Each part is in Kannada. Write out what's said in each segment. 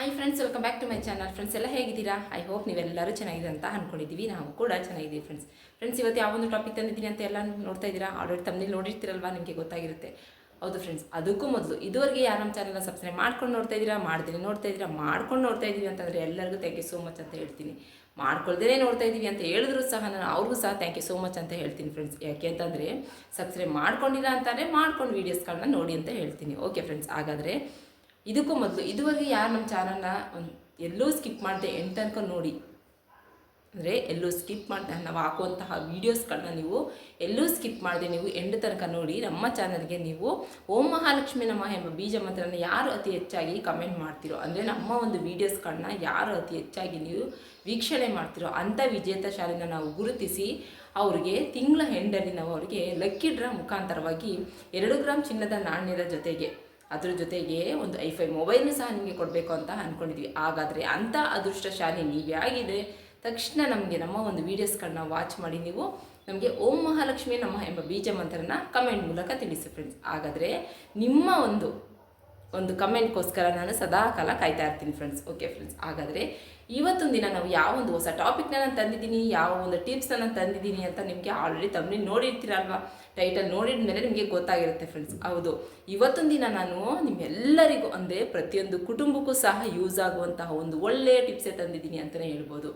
Hi friends welcome back to my channel friends ಎಲ್ಲ ಹೇಗಿದ್ದೀರಾ? ಐ ಹೋಪ್ ನೀವೆಲ್ಲರೂ ಚೆನ್ನಾಗಿದೆ ಅಂತ ಅಂದ್ಕೊಂಡಿದ್ದೀವಿ ನಾವು ಕೂಡ ಚೆನ್ನಾಗಿದ್ದೀವಿ ಫ್ರೆಂಡ್ಸ್ ಫ್ರೆಂಡ್ಸ್ ಇವತ್ತು ಯಾವೊಂದು ಟಾಪಿಕ್ ತಂದಿದ್ದೀನಿ ಅಂತ ಎಲ್ಲ ನೋಡ್ತಾ ಇದ್ದೀರಾ? ಆಲ್ರೆಡಿ ತಮ್ಮಲ್ಲಿ ನೋಡಿರ್ತೀರಲ್ವಾ? ನಿಮಗೆ ಗೊತ್ತಾಗಿರುತ್ತೆ. ಹೌದು ಫ್ರೆಂಡ್ಸ್ ಅದಕ್ಕೂ ಮೊದಲು ಇದುವರೆಗೆ ಯಾರು ನಮ್ಮ ಚಾನಲ್ನ ಸಬ್ಸ್ಕ್ರೈಬ್ ಮಾಡ್ಕೊಂಡು ನೋಡ್ತಾ ಇದ್ದೀರಾ? ಮಾಡ್ತೀನಿ ನೋಡ್ತಾ ಇದ್ದೀರಾ? ಮಾಡ್ಕೊಂಡು ನೋಡ್ತಾ ಇದ್ದೀವಿ ಅಂತಂದರೆ ಎಲ್ಲರಿಗೂ ಥ್ಯಾಂಕ್ ಯು ಸೋ ಮಚ್ ಅಂತ ಹೇಳ್ತೀನಿ. ಮಾಡ್ಕೊಳ್ದೇ ನೋಡ್ತಾ ಇದ್ದೀವಿ ಅಂತ ಹೇಳಿದ್ರು ಸಹ ನಾನು ಅವ್ರಿಗೂ ಸಹ ಥ್ಯಾಂಕ್ ಯು ಸೋ ಮಚ್ ಅಂತ ಹೇಳ್ತೀನಿ ಫ್ರೆಂಡ್ಸ್ ಯಾಕೆ ಅಂತಂದರೆ ಸಬ್ಸ್ಕ್ರೈಬ್ ಮಾಡ್ಕೊಂಡಿಲ್ಲ ಅಂತಂದರೆ ಮಾಡ್ಕೊಂಡು ವೀಡಿಯೋಸ್ಗಳನ್ನ ನೋಡಿ ಅಂತ ಹೇಳ್ತೀನಿ. ಓಕೆ ಫ್ರೆಂಡ್ಸ್ ಹಾಗಾದರೆ ಇದಕ್ಕೂ ಮೊದಲು, ಇದುವರೆಗೆ ಯಾರು ನಮ್ಮ ಚಾನಲ್ನ ಒಂದು ಎಲ್ಲೂ ಸ್ಕಿಪ್ ಮಾಡಿದೆ ಎಂಟು ತನಕ ನೋಡಿ. ಅಂದರೆ ಎಲ್ಲೂ ಸ್ಕಿಪ್ ಮಾಡಿದೆ, ನಾವು ಹಾಕುವಂತಹ ವೀಡಿಯೋಸ್ಗಳನ್ನ ನೀವು ಎಲ್ಲೂ ಸ್ಕಿಪ್ ಮಾಡಿದೆ, ನೀವು ಎಂಟು ತನಕ ನೋಡಿ ನಮ್ಮ ಚಾನಲ್ಗೆ ನೀವು ಓಂ ಮಹಾಲಕ್ಷ್ಮಿ ನಮ ಎಂಬ ಬೀಜ ಮಂತ್ರನ ಯಾರು ಅತಿ ಹೆಚ್ಚಾಗಿ ಕಮೆಂಟ್ ಮಾಡ್ತಿರೋ, ಅಂದರೆ ನಮ್ಮ ಒಂದು ವೀಡಿಯೋಸ್ಗಳನ್ನ ಯಾರು ಅತಿ ಹೆಚ್ಚಾಗಿ ನೀವು ವೀಕ್ಷಣೆ ಮಾಡ್ತಿರೋ ಅಂಥ ವಿಜೇತ ಶಾಲೆನ ನಾವು ಗುರುತಿಸಿ ಅವರಿಗೆ ತಿಂಗಳ ಹೆಂಡಲ್ಲಿ ನಾವು ಅವರಿಗೆ ಲಕ್ಕಿ ಡ್ರಾ ಮುಖಾಂತರವಾಗಿ ಎರಡು ಗ್ರಾಮ್ ಚಿನ್ನದ ನಾಣ್ಯದ ಜೊತೆಗೆ ಅದ್ರ ಜೊತೆಗೆ ಒಂದು ಐಫೈ ಮೊಬೈಲ್ನು ಸಹ ನಿಮಗೆ ಕೊಡಬೇಕು ಅಂತ ಅಂದ್ಕೊಂಡಿದ್ವಿ ಹಾಗಾದರೆ ಅಂಥ ಅದೃಷ್ಟಶಾಲಿ ನೀವೇ ಆಗಿದೆ ತಕ್ಷಣ ನಮಗೆ ನಮ್ಮ ಒಂದು ವೀಡಿಯೋಸ್ಗಳನ್ನ ವಾಚ್ ಮಾಡಿ ನೀವು ನಮಗೆ ಓಂ ಮಹಾಲಕ್ಷ್ಮಿ ನಮ್ಮ ಎಂಬ ಬೀಜ ಮಂತ್ರನ ಕಮೆಂಟ್ ಮೂಲಕ ತಿಳಿಸಿ ಫ್ರೆಂಡ್ಸ್ ಹಾಗಾದರೆ ನಿಮ್ಮ ಒಂದು ಒಂದು ಕಮೆಂಟ್ಗೋಸ್ಕರ ನಾನು ಸದಾ ಕಾಲ ಕಾಯ್ತಾ ಇರ್ತೀನಿ ಫ್ರೆಂಡ್ಸ್ ಓಕೆ ಫ್ರೆಂಡ್ಸ್ ಹಾಗಾದರೆ ಇವತ್ತೊಂದು ದಿನ ನಾವು ಯಾವ ಒಂದು ಹೊಸ ಟಾಪಿಕ್ನ ನಾನು ತಂದಿದ್ದೀನಿ, ಯಾವ ಒಂದು ಟಿಪ್ಸ್ನ ನಾನು ತಂದಿದ್ದೀನಿ ಅಂತ ನಿಮಗೆ ಆಲ್ರೆಡಿ ತಮ್ಮಲ್ಲಿ ನೋಡಿರ್ತೀರಲ್ವಾ? ಟೈಟಲ್ ನೋಡಿದ ಮೇಲೆ ನಿಮಗೆ ಗೊತ್ತಾಗಿರುತ್ತೆ ಫ್ರೆಂಡ್ಸ್ ಹೌದು. ಇವತ್ತೊಂದು ದಿನ ನಾನು ನಿಮ್ಮೆಲ್ಲರಿಗೂ ಅಂದರೆ ಪ್ರತಿಯೊಂದು ಕುಟುಂಬಕ್ಕೂ ಸಹ ಯೂಸ್ ಆಗುವಂತಹ ಒಂದು ಒಳ್ಳೆಯ ಟಿಪ್ಸೇ ತಂದಿದ್ದೀನಿ ಅಂತಲೇ ಹೇಳ್ಬೋದು.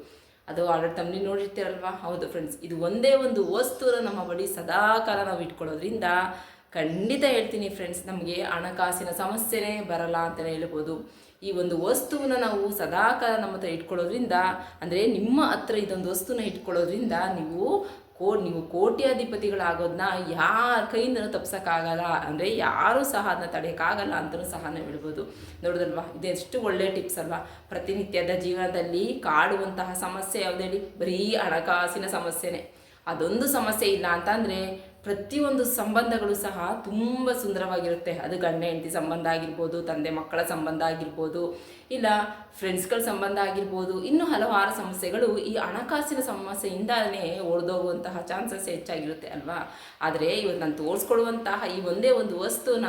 ಅದು ಆಲ್ರೆಡಿ ತಮ್ಮಲ್ಲಿ ನೋಡಿರ್ತೀರಲ್ವಾ? ಹೌದು ಫ್ರೆಂಡ್ಸ್ ಇದು ಒಂದೇ ಒಂದು ವಸ್ತುನ ನಮ್ಮ ಬಳಿ ಸದಾಕಾಲ ನಾವು ಇಟ್ಕೊಳ್ಳೋದ್ರಿಂದ ಖಂಡಿತ ಹೇಳ್ತೀನಿ ಫ್ರೆಂಡ್ಸ್ ನಮಗೆ ಹಣಕಾಸಿನ ಸಮಸ್ಯೆನೇ ಬರಲ್ಲ ಅಂತಲೇ ಹೇಳ್ಬೋದು. ಈ ಒಂದು ವಸ್ತುವನ್ನ ನಾವು ಸದಾಕಾಲ ನಮ್ಮ ಹತ್ರ ಇಟ್ಕೊಳ್ಳೋದ್ರಿಂದ, ಅಂದರೆ ನಿಮ್ಮ ಹತ್ರ ಇದೊಂದು ವಸ್ತುನ ಇಟ್ಕೊಳ್ಳೋದ್ರಿಂದ ನೀವು ಕೋ, ನೀವು ಕೋಟ್ಯಾಧಿಪತಿಗಳಾಗೋದನ್ನ ಯಾರ ಕೈಯಿಂದನೂ ತಪ್ಸೋಕ್ಕಾಗಲ್ಲ. ಅಂದರೆ ಯಾರೂ ಸಹ ಅದನ್ನ ತಡೆಯೋಕ್ಕಾಗಲ್ಲ ಅಂತಲೂ ಸಹ ನಾವು ಹೇಳ್ಬೋದು. ನೋಡಿದಲ್ವಾ? ಇದೆಷ್ಟು ಒಳ್ಳೆಯ ಟಿಪ್ಸ್ ಅಲ್ವಾ? ಪ್ರತಿನಿತ್ಯದ ಜೀವನದಲ್ಲಿ ಕಾಡುವಂತಹ ಸಮಸ್ಯೆ ಯಾವುದೇ ಹೇಳಿ? ಬರೀ ಹಣಕಾಸಿನ ಸಮಸ್ಯೆನೇ. ಅದೊಂದು ಸಮಸ್ಯೆ ಇಲ್ಲ ಅಂತಂದರೆ ಪ್ರತಿಯೊಂದು ಸಂಬಂಧಗಳು ಸಹ ತುಂಬ ಸುಂದರವಾಗಿರುತ್ತೆ. ಅದು ಗಂಡ, ಹೆಂಡತಿ ಸಂಬಂಧ ಆಗಿರ್ಬೋದು, ತಂದೆ, ಮಕ್ಕಳ ಸಂಬಂಧ ಆಗಿರ್ಬೋದು, ಇಲ್ಲ ಫ್ರೆಂಡ್ಸ್ಗಳ ಸಂಬಂಧ ಆಗಿರ್ಬೋದು, ಇನ್ನೂ ಹಲವಾರು ಸಮಸ್ಯೆಗಳು ಈ ಹಣಕಾಸಿನ ಸಮಸ್ಯೆಯಿಂದಲೇ ಒಡೆದೋಗುವಂತಹ ಚಾನ್ಸಸ್ ಹೆಚ್ಚಾಗಿರುತ್ತೆ ಅಲ್ವಾ? ಆದರೆ ಇವತ್ತು ನಾನು ತೋರಿಸ್ಕೊಡುವಂತಹ ಈ ಒಂದೇ ಒಂದು ವಸ್ತುನ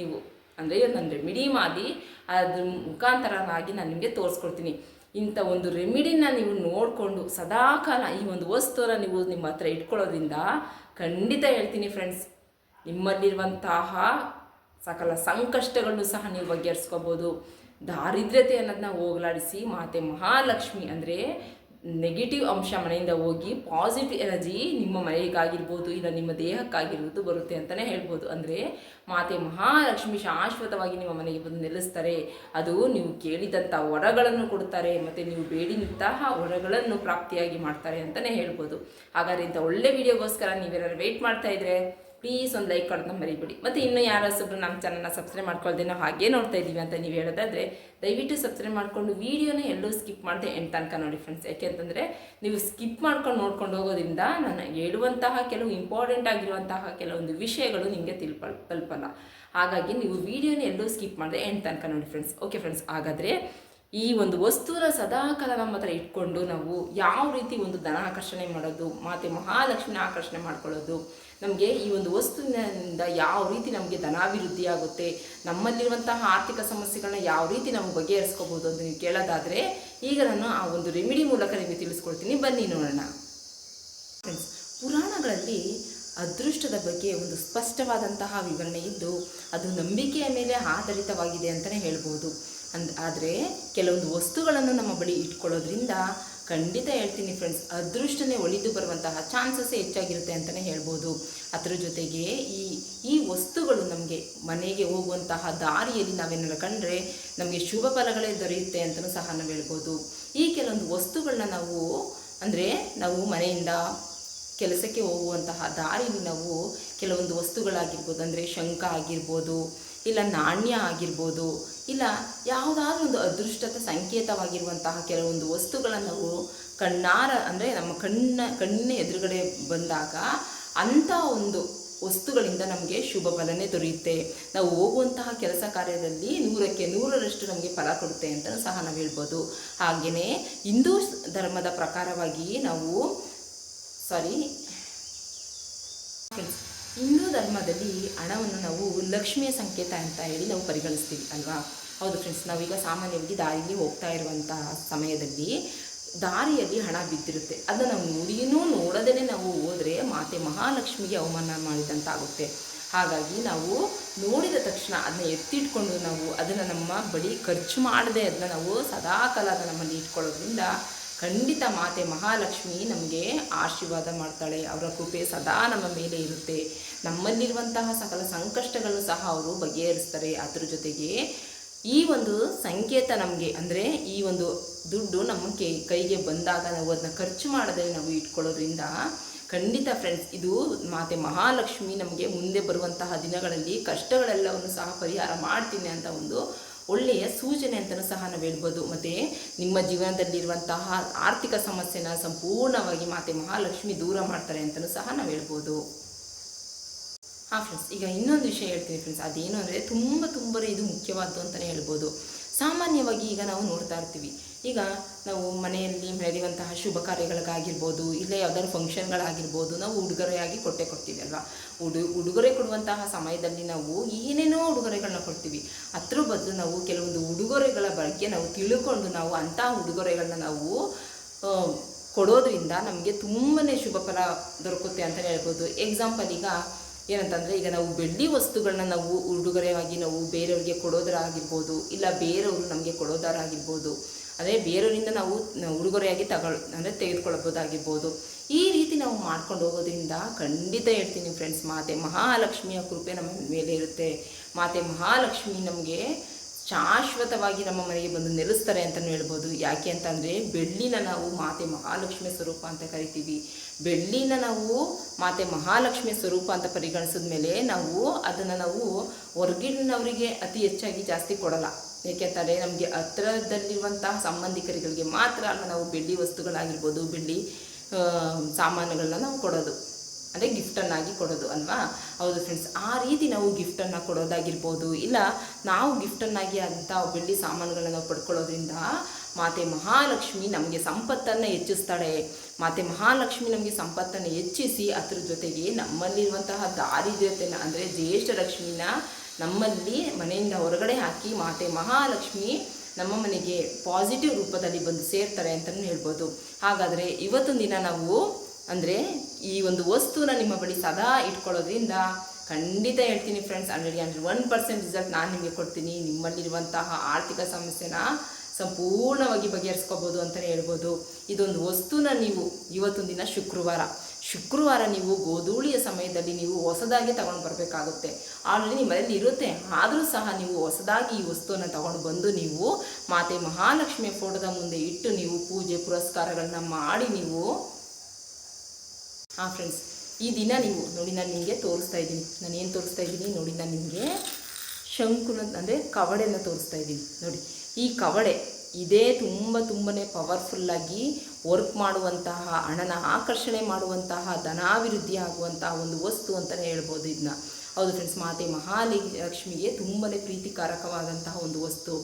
ನೀವು ಅಂದರೆ ಇವತ್ತು ನಾನು ರೆಮಿಡಿ ಮಾಡಿ ಅದ್ರ ಮುಖಾಂತರನಾಗಿ ನಾನು ನಿಮಗೆ ತೋರಿಸ್ಕೊಡ್ತೀನಿ. ಇಂಥ ಒಂದು ರೆಮಿಡಿನ ನೀವು ನೋಡಿಕೊಂಡು ಸದಾಕಾಲ ಈ ಒಂದು ವಸ್ತುನ ನೀವು ನಿಮ್ಮ ಹತ್ರ ಇಟ್ಕೊಳ್ಳೋದ್ರಿಂದ ಖಂಡಿತ ಹೇಳ್ತೀನಿ ಫ್ರೆಂಡ್ಸ್ ನಿಮ್ಮಲ್ಲಿರುವಂತಹ ಸಕಲ ಸಂಕಷ್ಟಗಳನ್ನು ಸಹ ನೀವು ಬಗೆಹರಿಸ್ಕೋಬೋದು. ದಾರಿದ್ರ್ಯತೆ ಅನ್ನೋದನ್ನ ಹೋಗಲಾಡಿಸಿ ಮಾತೆ ಮಹಾಲಕ್ಷ್ಮಿ ಅಂದರೆ ನೆಗೆಟಿವ್ ಅಂಶ ಮನೆಯಿಂದ ಹೋಗಿ ಪಾಸಿಟಿವ್ ಎನರ್ಜಿ ನಿಮ್ಮ ಮನೆಗಾಗಿರ್ಬೋದು, ಇಲ್ಲ ನಿಮ್ಮ ದೇಹಕ್ಕಾಗಿರ್ಬೋದು ಬರುತ್ತೆ ಅಂತಲೇ ಹೇಳ್ಬೋದು. ಅಂದರೆ ಮಾತೆ ಮಹಾಲಕ್ಷ್ಮಿ ಶಾಶ್ವತವಾಗಿ ನಿಮ್ಮ ಮನೆಗೆ ಬಂದು ನೆಲೆಸ್ತಾರೆ. ಅದು ನೀವು ಕೇಳಿದಂಥ ವರಗಳನ್ನು ಕೊಡ್ತಾರೆ, ಮತ್ತು ನೀವು ಬೇಡಿದಂತಹ ವರಗಳನ್ನು ಪ್ರಾಪ್ತಿಯಾಗಿ ಮಾಡ್ತಾರೆ ಅಂತಲೇ ಹೇಳ್ಬೋದು. ಹಾಗಾದ್ರೆ ಇಂಥ ಒಳ್ಳೆ ವಿಡಿಯೋಗೋಸ್ಕರ ನೀವೇನಾದ್ರು ವೆಯ್ಟ್ ಮಾಡ್ತಾ ಇದ್ರೆ ಪ್ಲೀಸ್ ಒಂದು ಲೈಕ್ ಕೊಡೋದನ್ನ ಮರಿಬೇಡಿ. ಮತ್ತು ಇನ್ನೂ ಯಾರು ನಮ್ಮ ಚಾನಲ್ನ ಸಬ್ಸ್ಕ್ರೈಬ್ ಮಾಡ್ಕೊಳ್ದೆ ನಾವು ಹಾಗೆ ನೋಡ್ತಾ ಇದ್ದೀವಿ ಅಂತ ನೀವು ಹೇಳೋದಾದರೆ, ದಯವಿಟ್ಟು ಸಬ್ಸ್ಕ್ರೈಬ್ ಮಾಡಿಕೊಂಡು ವೀಡಿಯೋನ ಎಲ್ಲೂ ಸ್ಕಿಪ್ ಮಾಡದೆ ಎಂಟು ತನಕ ನೋಡಿ ಫ್ರೆಂಡ್ಸ್ ಯಾಕೆಂತಂದರೆ ನೀವು ಸ್ಕಿಪ್ ಮಾಡ್ಕೊಂಡು ನೋಡ್ಕೊಂಡು ಹೋಗೋದ್ರಿಂದ ನಾನು ಹೇಳುವಂತಹ ಕೆಲವು ಇಂಪಾರ್ಟೆಂಟ್ ಆಗಿರುವಂತಹ ಕೆಲವೊಂದು ವಿಷಯಗಳು ನಿಮಗೆ ತಿಳ್ಪ ತಲುಪಲ್ಲ. ಹಾಗಾಗಿ ನೀವು ವೀಡಿಯೋನ ಎಲ್ಲೂ ಸ್ಕಿಪ್ ಮಾಡದೆ ಎಂಟು ತನಕ ನೋಡಿ ಫ್ರೆಂಡ್ಸ್ ಓಕೆ ಫ್ರೆಂಡ್ಸ್ ಹಾಗಾದರೆ ಈ ಒಂದು ವಸ್ತುನ ಸದಾಕಾಲ ನಮ್ಮ ಹತ್ರ ಇಟ್ಕೊಂಡು ನಾವು ಯಾವ ರೀತಿ ಒಂದು ಧನ ಆಕರ್ಷಣೆ ಮಾಡೋದು ಮಾತೆ ಮಹಾಲಕ್ಷ್ಮಿನ ಆಕರ್ಷಣೆ ಮಾಡ್ಕೊಳ್ಳೋದು ನಮಗೆ ಈ ಒಂದು ವಸ್ತುವಿನಿಂದ ಯಾವ ರೀತಿ ನಮಗೆ ಧನಾಭಿವೃದ್ಧಿ ಆಗುತ್ತೆ, ನಮ್ಮಲ್ಲಿರುವಂತಹ ಆರ್ಥಿಕ ಸಮಸ್ಯೆಗಳನ್ನ ಯಾವ ರೀತಿ ನಾವು ಬಗೆಹರಿಸ್ಕೋಬೋದು ಅಂತ ನೀವು ಕೇಳೋದಾದರೆ, ಈಗ ನಾನು ಆ ಒಂದು ರೆಮಿಡಿ ಮೂಲಕ ನಿಮಗೆ ತಿಳಿಸ್ಕೊಡ್ತೀನಿ. ಬನ್ನಿ ನೋಡೋಣ. ಫ್ರೆಂಡ್ಸ್ ಪುರಾಣಗಳಲ್ಲಿ ಅದೃಷ್ಟದ ಬಗ್ಗೆ ಒಂದು ಸ್ಪಷ್ಟವಾದಂತಹ ವಿವರಣೆ ಇದ್ದು, ಅದು ನಂಬಿಕೆಯ ಮೇಲೆ ಆಧಾರಿತವಾಗಿದೆ ಅಂತಲೇ ಹೇಳ್ಬೋದು. ಅಂದ್ ಆದರೆ, ಕೆಲವೊಂದು ವಸ್ತುಗಳನ್ನು ನಮ್ಮ ಬಳಿ ಇಟ್ಕೊಳ್ಳೋದ್ರಿಂದ ಖಂಡಿತ ಹೇಳ್ತೀನಿ ಫ್ರೆಂಡ್ಸ್ ಅದೃಷ್ಟನೇ ಒಳಿದು ಬರುವಂತಹ ಚಾನ್ಸಸ್ಸೇ ಹೆಚ್ಚಾಗಿರುತ್ತೆ ಅಂತಲೇ ಹೇಳ್ಬೋದು. ಅದರ ಜೊತೆಗೆ ಈ ಈ ವಸ್ತುಗಳು ನಮಗೆ ಮನೆಗೆ ಹೋಗುವಂತಹ ದಾರಿಯಲ್ಲಿ ನಾವೇನಾದ್ರು ಕಂಡ್ರೆ ನಮಗೆ ಶುಭ ಫಲಗಳೇ ದೊರೆಯುತ್ತೆ ಅಂತಲೂ ಸಹ ನಾವು ಹೇಳ್ಬೋದು. ಈ ಕೆಲವೊಂದು ವಸ್ತುಗಳನ್ನ ನಾವು, ಅಂದರೆ ನಾವು ಮನೆಯಿಂದ ಕೆಲಸಕ್ಕೆ ಹೋಗುವಂತಹ ದಾರಿಯಲ್ಲಿ ನಾವು ಕೆಲವೊಂದು ವಸ್ತುಗಳಾಗಿರ್ಬೋದು, ಅಂದರೆ ಶಂಖ ಆಗಿರ್ಬೋದು ಇಲ್ಲ ನಾಣ್ಯ ಆಗಿರ್ಬೋದು, ಇಲ್ಲ ಯಾವುದಾದ್ರೂ ಒಂದು ಅದೃಷ್ಟದ ಸಂಕೇತವಾಗಿರುವಂತಹ ಕೆಲವೊಂದು ವಸ್ತುಗಳನ್ನು ನಾವು ಕಣ್ಣಾರ ಅಂದರೆ ನಮ್ಮ ಕಣ್ಣ ಕಣ್ಣಿನ ಎದುರುಗಡೆ ಬಂದಾಗ ಅಂಥ ಒಂದು ವಸ್ತುಗಳಿಂದ ನಮಗೆ ಶುಭ ಫಲನೇ ದೊರೆಯುತ್ತೆ. ನಾವು ಹೋಗುವಂತಹ ಕೆಲಸ ಕಾರ್ಯದಲ್ಲಿ ನೂರಕ್ಕೆ ನೂರರಷ್ಟು ನಮಗೆ ಫಲ ಕೊಡುತ್ತೆ ಅಂತ ಸಹ ನಾವು ಹೇಳ್ಬೋದು. ಹಾಗೆಯೇ ಹಿಂದೂ ಧರ್ಮದ ಪ್ರಕಾರವಾಗಿ ನಾವು ಸಾರಿ ಹಿಂದೂ ಧರ್ಮದಲ್ಲಿ ಹಣವನ್ನು ನಾವು ಲಕ್ಷ್ಮಿಯ ಸಂಕೇತ ಅಂತ ಹೇಳಿ ನಾವು ಪರಿಗಣಿಸ್ತೀವಿ, ಅಲ್ವಾ? ಹೌದು ಫ್ರೆಂಡ್ಸ್ ನಾವೀಗ ಸಾಮಾನ್ಯವಾಗಿ ದಾರಿಯಲ್ಲಿ ಹೋಗ್ತಾ ಇರುವಂತಹ ಸಮಯದಲ್ಲಿ ದಾರಿಯಲ್ಲಿ ಹಣ ಬಿದ್ದಿರುತ್ತೆ. ಅದನ್ನು ನಾವು ನೋಡಿಯೂ ನೋಡದೇ ನಾವು ಹೋದರೆ ಮಾತೆ ಮಹಾಲಕ್ಷ್ಮಿಗೆ ಅವಮಾನ ಮಾಡಿದಂತ ಆಗುತ್ತೆ ಹಾಗಾಗಿ ನಾವು ನೋಡಿದ ತಕ್ಷಣ ಅದನ್ನ ಎತ್ತಿಟ್ಕೊಂಡು ನಾವು ಅದನ್ನು ನಮ್ಮ ಬಳಿ ಖರ್ಚು ಮಾಡದೆ ಅದನ್ನ ನಾವು ಸದಾಕಾಲ ಅದನ್ನು ನಮ್ಮಲ್ಲಿ ಇಟ್ಕೊಳ್ಳೋದ್ರಿಂದ ಖಂಡಿತ ಮಾತೆ ಮಹಾಲಕ್ಷ್ಮಿ ನಮಗೆ ಆಶೀರ್ವಾದ ಮಾಡ್ತಾಳೆ. ಅವರ ಕೃಪೆ ಸದಾ ನಮ್ಮ ಮೇಲೆ ಇರುತ್ತೆ. ನಮ್ಮಲ್ಲಿರುವಂತಹ ಸಕಲ ಸಂಕಷ್ಟಗಳು ಸಹ ಅವರು ಬಗೆಹರಿಸ್ತಾರೆ. ಅದ್ರ ಜೊತೆಗೆ ಈ ಒಂದು ಸಂಕೇತ ನಮಗೆ ಅಂದರೆ ಈ ಒಂದು ದುಡ್ಡು ನಮ್ಮ ಕೈ, ಕೈಗೆ ಬಂದಾಗ ನಾವು ಅದನ್ನ ಖರ್ಚು ಮಾಡದೆ ನಾವು ಇಟ್ಕೊಳ್ಳೋದ್ರಿಂದ ಖಂಡಿತ ಫ್ರೆಂಡ್ಸ್ ಇದು ಮಾತೆ ಮಹಾಲಕ್ಷ್ಮಿ ನಮಗೆ ಮುಂದೆ ಬರುವಂತಹ ದಿನಗಳಲ್ಲಿ ಕಷ್ಟಗಳೆಲ್ಲವನ್ನು ಸಹ ಪರಿಹಾರ ಮಾಡ್ತೀನಿ ಅಂತ ಒಂದು ಒಳ್ಳೆಯ ಸೂಚನೆ ಅಂತಲೂ ಸಹ ನಾವು ಹೇಳ್ಬೋದು. ಮತ್ತು ನಿಮ್ಮ ಜೀವನದಲ್ಲಿರುವಂತಹ ಆರ್ಥಿಕ ಸಮಸ್ಯೆನ ಸಂಪೂರ್ಣವಾಗಿ ಮಾತೆ ಮಹಾಲಕ್ಷ್ಮಿ ದೂರ ಮಾಡ್ತಾರೆ ಅಂತಲೂ ಸಹ ನಾವು ಹೇಳ್ಬೋದು. ಹಾಂ ಫ್ರೆಂಡ್ಸ್ ಈಗ ಇನ್ನೊಂದು ವಿಷಯ ಹೇಳ್ತೀನಿ ಫ್ರೆಂಡ್ಸ್ ಅದೇನು ಅಂದರೆ ತುಂಬ ತುಂಬ ಇದು ಮುಖ್ಯವಾದ್ದು ಅಂತಲೇ ಹೇಳ್ಬೋದು. ಸಾಮಾನ್ಯವಾಗಿ ಈಗ ನಾವು ನೋಡ್ತಾ ಇರ್ತೀವಿ ಈಗ ನಾವು ಮನೆಯಲ್ಲಿ ನಡೆಯುವಂತಹ ಶುಭ ಕಾರ್ಯಗಳಿಗಾಗಿರ್ಬೋದು, ಇಲ್ಲ ಯಾವ್ದಾದ್ರು ಫಂಕ್ಷನ್ಗಳಾಗಿರ್ಬೋದು ನಾವು ಉಡುಗೊರೆಯಾಗಿ ಕೊಟ್ಟೆ ಕೊಡ್ತೀವಿ ಅಲ್ವಾ? ಉಡು, ಉಡುಗೊರೆ ಕೊಡುವಂತಹ ಸಮಯದಲ್ಲಿ ನಾವು ಏನೇನೋ ಉಡುಗೊರೆಗಳನ್ನ ಕೊಡ್ತೀವಿ. ಅದ್ರ ಬದಲು ನಾವು ಕೆಲವೊಂದು ಉಡುಗೊರೆಗಳ ಬಗ್ಗೆ ನಾವು ತಿಳ್ಕೊಂಡು ನಾವು ಅಂತಹ ಉಡುಗೊರೆಗಳನ್ನ ನಾವು ಕೊಡೋದ್ರಿಂದ ನಮಗೆ ತುಂಬಾ ಶುಭ ಫಲ ದೊರಕುತ್ತೆ ಅಂತಲೇ ಹೇಳ್ಬೋದು. ಎಕ್ಸಾಂಪಲ್ ಈಗ ಏನಂತಂದರೆ, ಈಗ ನಾವು ಬೆಳ್ಳಿ ವಸ್ತುಗಳನ್ನ ನಾವು ಉಡುಗೊರೆಯಾಗಿ ನಾವು ಬೇರೆಯವ್ರಿಗೆ ಕೊಡೋದರಾಗಿರ್ಬೋದು, ಇಲ್ಲ ಬೇರೆಯವರು ನಮಗೆ ಕೊಡೋದರಾಗಿರ್ಬೋದು, ಅದೇ ಬೇರೆಯವರಿಂದ ನಾವು ಉಡುಗೊರೆಯಾಗಿ ತಗೊಳ್, ಅಂದರೆ ತೆಗೆದುಕೊಳ್ಳಬೋದಾಗಿರ್ಬೋದು ಈ ರೀತಿ ನಾವು ಮಾಡ್ಕೊಂಡು ಹೋಗೋದ್ರಿಂದ ಖಂಡಿತ ಹೇಳ್ತೀನಿ ಫ್ರೆಂಡ್ಸ್ ಮಾತೆ ಮಹಾಲಕ್ಷ್ಮಿಯ ಕೃಪೆ ನಮ್ಮ ಮೇಲೆ ಇರುತ್ತೆ. ಮಾತೆ ಮಹಾಲಕ್ಷ್ಮಿ ನಮಗೆ ಶಾಶ್ವತವಾಗಿ ನಮ್ಮ ಮನೆಗೆ ಬಂದು ನೆಲೆಸ್ತಾರೆ ಅಂತಲೂ ಹೇಳ್ಬೋದು. ಯಾಕೆ ಅಂತಂದರೆ, ಬೆಳ್ಳಿನ ನಾವು ಮಾತೆ ಮಹಾಲಕ್ಷ್ಮಿ ಸ್ವರೂಪ ಅಂತ ಕರಿತೀವಿ. ಬೆಳ್ಳಿನ ನಾವು ಮಾತೆ ಮಹಾಲಕ್ಷ್ಮಿ ಸ್ವರೂಪ ಅಂತ ಪರಿಗಣಿಸಿದ ಮೇಲೆ ನಾವು ಅದನ್ನು ನಾವು ಹೊರಗಿನವರಿಗೆ ಅತಿ ಹೆಚ್ಚಾಗಿ ಜಾಸ್ತಿ ಕೊಡಲ್ಲ. ಏಕೆಂತಂದರೆ ನಮಗೆ ಹತ್ರದಲ್ಲಿರುವಂತಹ ಸಂಬಂಧಿಕರುಗಳಿಗೆ ಮಾತ್ರ ನಾವು ಬೆಳ್ಳಿ ವಸ್ತುಗಳಾಗಿರ್ಬೋದು, ಬೆಳ್ಳಿ ಸಾಮಾನುಗಳನ್ನ ನಾವು ಕೊಡೋದು. ಅಂದರೆ ಗಿಫ್ಟನ್ನಾಗಿ ಕೊಡೋದು ಅಲ್ವಾ? ಹೌದು ಫ್ರೆಂಡ್ಸ್ ಆ ರೀತಿ ನಾವು ಗಿಫ್ಟನ್ನು ಕೊಡೋದಾಗಿರ್ಬೋದು. ಇಲ್ಲ, ನಾವು ಗಿಫ್ಟನ್ನಾಗಿ ಅಂತ ಬೆಳ್ಳಿ ಸಾಮಾನುಗಳನ್ನ ನಾವು ಪಡ್ಕೊಳ್ಳೋದ್ರಿಂದ ಮಾತೆ ಮಹಾಲಕ್ಷ್ಮಿ ನಮಗೆ ಸಂಪತ್ತನ್ನು ಹೆಚ್ಚಿಸ್ತಾಳೆ. ಮಾತೆ ಮಹಾಲಕ್ಷ್ಮಿ ನಮಗೆ ಸಂಪತ್ತನ್ನು ಹೆಚ್ಚಿಸಿ, ಅದ್ರ ಜೊತೆಗೆ ನಮ್ಮಲ್ಲಿರುವಂತಹ ದಾರಿದ್ರ್ಯತೆನ, ಅಂದರೆ ಜ್ಯೇಷ್ಠ ಲಕ್ಷ್ಮಿನ ನಮ್ಮಲ್ಲಿ ಮನೆಯಿಂದ ಹೊರಗಡೆ ಹಾಕಿ ಮಾತೆ ಮಹಾಲಕ್ಷ್ಮಿ ನಮ್ಮ ಮನೆಗೆ ಪಾಸಿಟಿವ್ ರೂಪದಲ್ಲಿ ಬಂದು ಸೇರ್ತಾರೆ ಅಂತಲೂ ಹೇಳ್ಬೋದು. ಹಾಗಾದರೆ ಇವತ್ತೊಂದು ದಿನ ನಾವು, ಅಂದರೆ ಈ ಒಂದು ವಸ್ತುನ ನಿಮ್ಮ ಬಳಿ ಸದಾ ಇಟ್ಕೊಳ್ಳೋದ್ರಿಂದ ಖಂಡಿತ ಹೇಳ್ತೀನಿ friends already hundred one percent result ನಾನು ನಿಮಗೆ ಕೊಡ್ತೀನಿ. ನಿಮ್ಮಲ್ಲಿರುವಂತಹ ಆರ್ಥಿಕ ಸಮಸ್ಯೆನ ಸಂಪೂರ್ಣವಾಗಿ ಬಗೆಹರಿಸ್ಕೋಬೋದು ಅಂತಲೇ ಹೇಳ್ಬೋದು. ಇದೊಂದು ವಸ್ತುನ ನೀವು ಇವತ್ತೊಂದು ದಿನ ಶುಕ್ರವಾರ. ಶುಕ್ರವಾರ ನೀವು ಗೋಧೂಳಿಯ ಸಮಯದಲ್ಲಿ ನೀವು ಹೊಸದಾಗಿ ತಗೊಂಡು ಬರಬೇಕಾಗುತ್ತೆ. ಆಲ್ರೆಡಿ ಮನೇಲಿ ಇರುತ್ತೆ. ಆದರೂ ಸಹ ನೀವು ಹೊಸದಾಗಿ ಈ ವಸ್ತುವನ್ನು ತಗೊಂಡು ಬಂದು ನೀವು ಮಾತೆ ಮಹಾಲಕ್ಷ್ಮಿಯ ಫೋಟೋದ ಮುಂದೆ ಇಟ್ಟು ನೀವು ಪೂಜೆ ಪುರಸ್ಕಾರಗಳನ್ನ ಮಾಡಿ ನೀವು ಹಾಂ ಫ್ರೆಂಡ್ಸ್ ಈ ದಿನ ನೀವು ನೋಡಿ ನಾನು ನಿಮಗೆ ತೋರಿಸ್ತಾ ಇದ್ದೀನಿ. ನಾನು ಏನು ತೋರಿಸ್ತಾ ಇದ್ದೀನಿ? ನೋಡಿ ನಾನು ನಿಮಗೆ ಶಂಕುನ, ಅಂದರೆ ಕವಡೆಯನ್ನು ತೋರಿಸ್ತಾ ಇದ್ದೀನಿ. ನೋಡಿ. ಈ ಕವಡೆ ಇದೇ ತುಂಬ ತುಂಬನೇ ಪವರ್ಫುಲ್ಲಾಗಿ ವರ್ಕ್ ಮಾಡುವಂತಹ, ಹಣನ ಆಕರ್ಷಣೆ ಮಾಡುವಂತಹ, ಧನಾಭಿವೃದ್ಧಿ ಆಗುವಂತಹ ಒಂದು ವಸ್ತು ಅಂತಲೇ ಹೇಳ್ಬೋದು ಇದನ್ನ ಹೌದು ಫ್ರೆಂಡ್ಸ್ ಮಾತೆ ಮಹಾಲಕ್ಷ್ಮಿಗೆ ತುಂಬಾ ಪ್ರೀತಿಕಾರಕವಾದಂತಹ ಒಂದು ವಸ್ತು.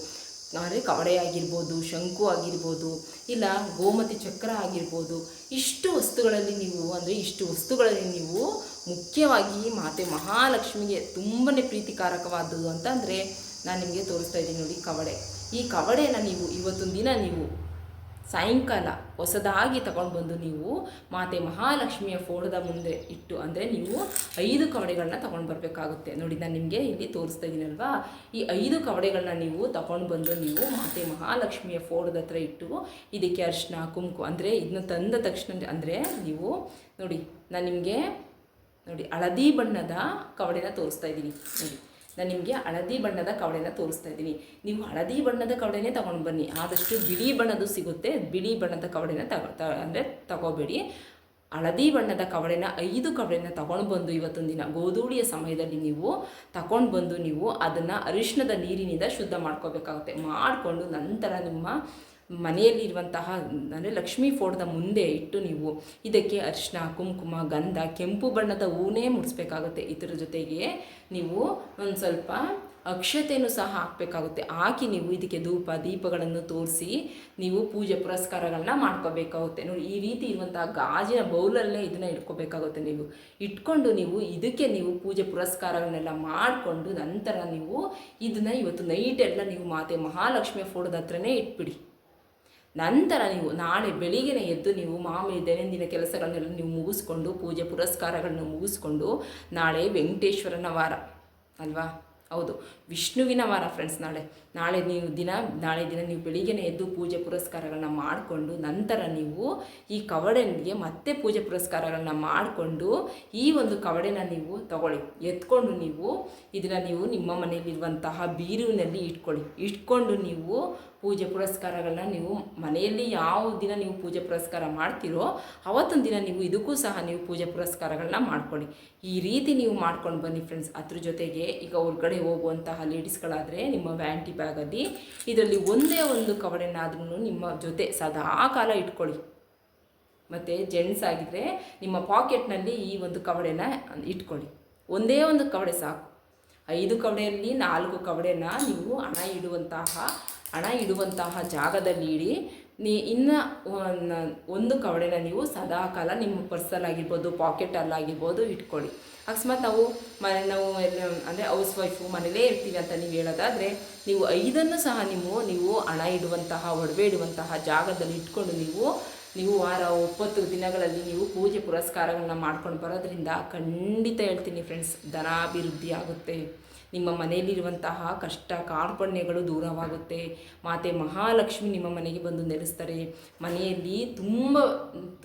ಅಂದರೆ ಕವಡೆ ಆಗಿರ್ಬೋದು, ಶಂಕು ಆಗಿರ್ಬೋದು, ಇಲ್ಲ ಗೋಮತಿ ಚಕ್ರ ಆಗಿರ್ಬೋದು, ಇಷ್ಟು ವಸ್ತುಗಳಲ್ಲಿ ನೀವು, ಅಂದರೆ ಇಷ್ಟು ವಸ್ತುಗಳಲ್ಲಿ ನೀವು ಮುಖ್ಯವಾಗಿ ಮಾತೆ ಮಹಾಲಕ್ಷ್ಮಿಗೆ ತುಂಬನೇ ಪ್ರೀತಿಕಾರಕವಾದದ್ದು ಅಂತಂದರೆ ನಾನು ನಿಮಗೆ ತೋರಿಸ್ತಾ ಇದ್ದೀನಿ ನೋಡಿ ಕವಡೆ ಈ ಕವಡೆನ ನೀವು ಇವತ್ತೊಂದು ದಿನ ನೀವು ಸಾಯಂಕಾಲ ಹೊಸದಾಗಿ ತಗೊಂಡು ಬಂದು ನೀವು ಮಾತೆ ಮಹಾಲಕ್ಷ್ಮಿಯ ಫೋಟೋದ ಮುಂದೆ ಇಟ್ಟು ಅಂದರೆ ನೀವು ಐದು ಕವಡೆಗಳನ್ನ ತಗೊಂಡು ಬರಬೇಕಾಗುತ್ತೆ ನೋಡಿ, ನಾನು ನಿಮಗೆ ಇಲ್ಲಿ ತೋರಿಸ್ತಾ ಇದ್ದೀನಲ್ವಾ ಈ ಐದು ಕವಡೆಗಳನ್ನ ನೀವು ತಗೊಂಡು ಬಂದು ನೀವು ಮಾತೆ ಮಹಾಲಕ್ಷ್ಮಿಯ ಫೋಟೋದ ಹತ್ರ ಇಟ್ಟು ಇದಕ್ಕೆ ಅರಿಶಿನ ಕುಂಕು ಅಂದರೆ ಇದನ್ನ ತಂದ ತಕ್ಷಣ ಅಂದರೆ ನೀವು ನೋಡಿ, ನಾನು ನಿಮಗೆ ನೋಡಿ ಹಳದಿ ಬಣ್ಣದ ಕವಡೆನ ತೋರಿಸ್ತಾ ಇದ್ದೀನಿ ನೋಡಿ. ನಾನು ನಿಮಗೆ ಹಳದಿ ಬಣ್ಣದ ಕವಡೆನ ತೋರಿಸ್ತಾ ಇದ್ದೀನಿ. ನೀವು ಹಳದಿ ಬಣ್ಣದ ಕವಡೆನೇ ತೊಗೊಂಡು ಬನ್ನಿ. ಆದಷ್ಟು ಬಿಳಿ ಬಣ್ಣದ್ದು ಸಿಗುತ್ತೆ. ಬಿಳಿ ಬಣ್ಣದ ಕವಡೆನ ತಗೊ, ತ, ಅಂದರೆ ತಗೋಬೇಡಿ. ಹಳದಿ ಬಣ್ಣದ ಕವಡೆನ ಐದು ಕವಡೆನ ತಗೊಂಡು ಬಂದು ಇವತ್ತೊಂದು ದಿನ, ಗೋಧೂಳಿಯ ಸಮಯದಲ್ಲಿ ನೀವು ತಗೊಂಡು ಬಂದು ನೀವು ಅದನ್ನು ಅರಿಶಿಣದ ನೀರಿನಿಂದ ಶುದ್ಧ ಮಾಡ್ಕೋಬೇಕಾಗುತ್ತೆ. ಮಾಡಿಕೊಂಡು ನಂತರ ನಿಮ್ಮ ಮನೆಯಲ್ಲಿರುವಂತಹ, ಅಂದರೆ ಲಕ್ಷ್ಮೀ ಫೋಟೋದ ಮುಂದೆ ಇಟ್ಟು ನೀವು ಇದಕ್ಕೆ ಅರಿಶಿನ ಕುಂಕುಮ, ಗಂಧ, ಕೆಂಪು ಬಣ್ಣದ ಹೂನೇ ಮುಡಿಸ್ಬೇಕಾಗುತ್ತೆ. ಇದರ ಜೊತೆಗೆ ನೀವು ಒಂದು ಸ್ವಲ್ಪ ಅಕ್ಷತೆಯನ್ನು ಸಹ ಹಾಕಬೇಕಾಗುತ್ತೆ. ಹಾಕಿ ನೀವು ಇದಕ್ಕೆ ಧೂಪ, ದೀಪಗಳನ್ನು ತೋರಿಸಿ ನೀವು ಪೂಜೆ ಪುರಸ್ಕಾರಗಳನ್ನ ಮಾಡ್ಕೋಬೇಕಾಗುತ್ತೆ. ನೋಡಿ, ಈ ರೀತಿ ಇರುವಂತಹ ಗಾಜಿನ ಬೌಲಲ್ಲೇ ಇದನ್ನ ಇಟ್ಕೋಬೇಕಾಗುತ್ತೆ ನೀವು. ಇಟ್ಕೊಂಡು ನೀವು ಇದಕ್ಕೆ ನೀವು ಪೂಜೆ ಪುರಸ್ಕಾರಗಳನ್ನೆಲ್ಲ ಮಾಡಿಕೊಂಡು ನಂತರ ನೀವು ಇದನ್ನು ಇವತ್ತು ನೈಟ್ ಎಲ್ಲ ನೀವು ಮಾತೆ ಮಹಾಲಕ್ಷ್ಮಿಯ ಫೋಟೋದ ಹತ್ರನೇ ಇಟ್ಬಿಡಿ. ನಂತರ ನೀವು ನಾಳೆ ಬೆಳಿಗ್ಗೆನೇ ಎದ್ದು ನೀವು ಮಾಮೂಲಿ ದೈನಂದಿನ ಕೆಲಸಗಳನ್ನೆಲ್ಲ ನೀವು ಮುಗಿಸ್ಕೊಂಡು, ಪೂಜೆ ಪುರಸ್ಕಾರಗಳನ್ನು ಮುಗಿಸ್ಕೊಂಡು ನಾಳೆ ವೆಂಕಟೇಶ್ವರನ ವಾರ, ಅಲ್ವಾ? ಹೌದು. ವಿಷ್ಣುವಿನ ವಾರ ಫ್ರೆಂಡ್ಸ್ ನಾಳೆ. ನಾಳೆ ನೀವು ದಿನ, ನಾಳೆ ದಿನ ನೀವು ಬೆಳಿಗ್ಗೆನೇ ಎದ್ದು ಪೂಜೆ ಪುರಸ್ಕಾರಗಳನ್ನ ಮಾಡಿಕೊಂಡು, ನಂತರ ನೀವು ಈ ಕವಡೆನಿಗೆ ಮತ್ತೆ ಪೂಜೆ ಪುರಸ್ಕಾರಗಳನ್ನ ಮಾಡಿಕೊಂಡು ಈ ಒಂದು ಕವಡೆನ ನೀವು ತಗೊಳ್ಳಿ. ಎತ್ಕೊಂಡು ನೀವು ಇದನ್ನು ನೀವು ನಿಮ್ಮ ಮನೆಯಲ್ಲಿರುವಂತಹ ಬೀರುವಿನಲ್ಲಿ ಇಟ್ಕೊಳ್ಳಿ. ಇಟ್ಕೊಂಡು ನೀವು ಪೂಜೆ ಪುರಸ್ಕಾರಗಳನ್ನ ನೀವು ಮನೆಯಲ್ಲಿ ಯಾವ ದಿನ ನೀವು ಪೂಜೆ ಪುರಸ್ಕಾರ ಮಾಡ್ತೀರೋ ಅವತ್ತೊಂದು ದಿನ ನೀವು ಇದಕ್ಕೂ ಸಹ ನೀವು ಪೂಜೆ ಪುರಸ್ಕಾರಗಳನ್ನ ಮಾಡ್ಕೊಳ್ಳಿ. ಈ ರೀತಿ ನೀವು ಮಾಡ್ಕೊಂಡು ಬನ್ನಿ ಫ್ರೆಂಡ್ಸ್ ಅದ್ರ ಜೊತೆಗೆ ಈಗ ಹೊರಗಡೆ ಹೋಗುವಂತಹ ಲೇಡೀಸ್ಗಳಾದರೆ ನಿಮ್ಮ ವ್ಯಾಂಟಿ ಬ್ಯಾಗಲ್ಲಿ ಇದರಲ್ಲಿ ಒಂದೇ ಒಂದು ಕವಡೆನಾದ್ರೂ ನಿಮ್ಮ ಜೊತೆ ಸದಾ ಕಾಲ ಇಟ್ಕೊಳ್ಳಿ. ಮತ್ತು ಜೆಂಟ್ಸ್ ಆಗಿದ್ದರೆ ನಿಮ್ಮ ಪಾಕೆಟ್ನಲ್ಲಿ ಈ ಒಂದು ಕವಡೆನ ಇಟ್ಕೊಳ್ಳಿ. ಒಂದೇ ಒಂದು ಕವಡೆ ಸಾಕು. ಐದು ಕವಡೆಯಲ್ಲಿ ನಾಲ್ಕು ಕವಡೆನ ನೀವು ಹಣ ಇಡುವಂತಹ ಹಣ ಇಡುವಂತಹ ಜಾಗದಲ್ಲಿ ಇಡಿ ನೀ ಇನ್ನು ಒಂದು ಕವಡೆನ ನೀವು ಸದಾ ಕಾಲ ನಿಮ್ಮ ಪರ್ಸಲ್ ಪರ್ಸಲ್ಲಾಗಿರ್ಬೋದು ಪಾಕೆಟಲ್ಲಾಗಿರ್ಬೋದು ಇಟ್ಕೊಳ್ಳಿ. ಅಕಸ್ಮಾತ್ ನಾವು ಮನೆ, ನಾವು ಅಂದರೆ ಹೌಸ್ ವೈಫು ಮನೇಲೇ ಇರ್ತೀವಿ ಅಂತ ನೀವು ಹೇಳೋದಾದರೆ, ನೀವು ಐದನ್ನು ಸಹ ನೀವು ನೀವು ಹಣ ಇಡುವಂತಹ, ಒಡವೆ ಇಡುವಂತಹ ಜಾಗದಲ್ಲಿ ಇಟ್ಕೊಂಡು ನೀವು ನೀವು ವಾರ ಒಪ್ಪತ್ತು ದಿನಗಳಲ್ಲಿ ನೀವು ಪೂಜೆ ಪುರಸ್ಕಾರಗಳನ್ನ ಮಾಡ್ಕೊಂಡು ಬರೋದ್ರಿಂದ ಖಂಡಿತ ಹೇಳ್ತೀನಿ ಫ್ರೆಂಡ್ಸ್ ಧನಾಭಿವೃದ್ಧಿ ಆಗುತ್ತೆ. ನಿಮ್ಮ ಮನೆಯಲ್ಲಿರುವಂತಹ ಕಷ್ಟ ಕಾರ್ಪಣ್ಯಗಳು ದೂರವಾಗುತ್ತೆ. ಮಾತೆ ಮಹಾಲಕ್ಷ್ಮಿ ನಿಮ್ಮ ಮನೆಗೆ ಬಂದು ನೆಲೆಸ್ತಾರೆ. ಮನೆಯಲ್ಲಿ ತುಂಬ